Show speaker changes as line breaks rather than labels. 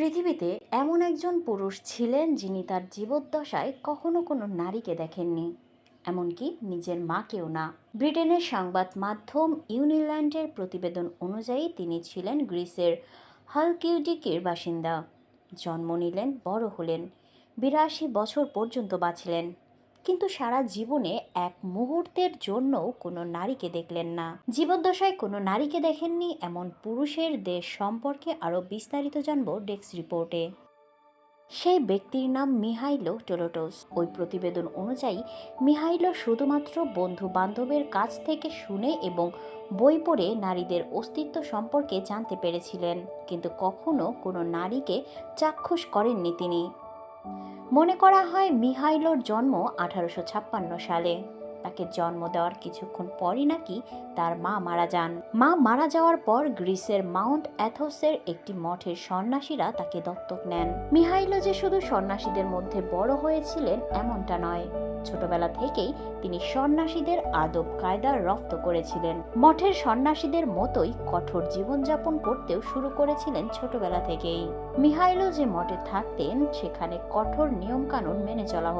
পৃথিবীতে এমন একজন পুরুষ ছিলেন যিনি তার জীবদ্দশায় কখনো কোনো নারীকে দেখেননি। এমনকি নিজের মাকেও না। ব্রিটেনের সংবাদ মাধ্যম ইউনিল্যান্ডের প্রতিবেদন অনুযায়ী তিনি ছিলেন গ্রিসের হালকিউডিকের বাসিন্দা। জন্ম নিলেন, বড় হলেন। বিরাশি বছর পর্যন্ত বাঁচলেন। কিন্তু সারা জীবনে এক মুহূর্তের জন্যও কোনো নারীকে দেখলেন না। জীবদ্দশায় কোনো নারীকে দেখেননি এমন পুরুষের দেশ সম্পর্কে আরও বিস্তারিত জানব ডেস্ক রিপোর্টে। সেই ব্যক্তির নাম মিহাইলো টোলোটোস। ওই প্রতিবেদন অনুযায়ী, মিহাইলো শুধুমাত্র বন্ধু বান্ধবের কাছ থেকে শুনে এবং বই পড়ে নারীদের অস্তিত্ব সম্পর্কে জানতে পেরেছিলেন, কিন্তু কখনো কোনো নারীকে চাক্ষুষ করেননি তিনি। মনে করা হয় মিহাইলোর জন্ম আঠারোশো ছাপ্পান্ন সালে। তাকে জন্ম দেওয়ার কিছুক্ষণ পরই নাকি তার মা মারা যান। মা মারা যাওয়ার পর গ্রিসের মাউন্ট অ্যাথোসের একটি মঠের সন্ন্যাসীরা তাকে দত্তক নেন। মিহাইলো যে শুধু সন্ন্যাসীদের মধ্যে বড় হয়েছিলেন এমনটা নয়। ছোটবেলা থেকেই তিনি সন্ন্যাসীদের আদব কায়দা রপ্ত করেছিলেন। মঠের সন্ন্যাসীদের মতোই কঠোর জীবনযাপন করতেও শুরু করেছিলেন ছোটবেলা থেকেই। মিহাইলো যে মঠে থাকতেন, সেখানে কঠোর নিয়মকানুন মেনে চলা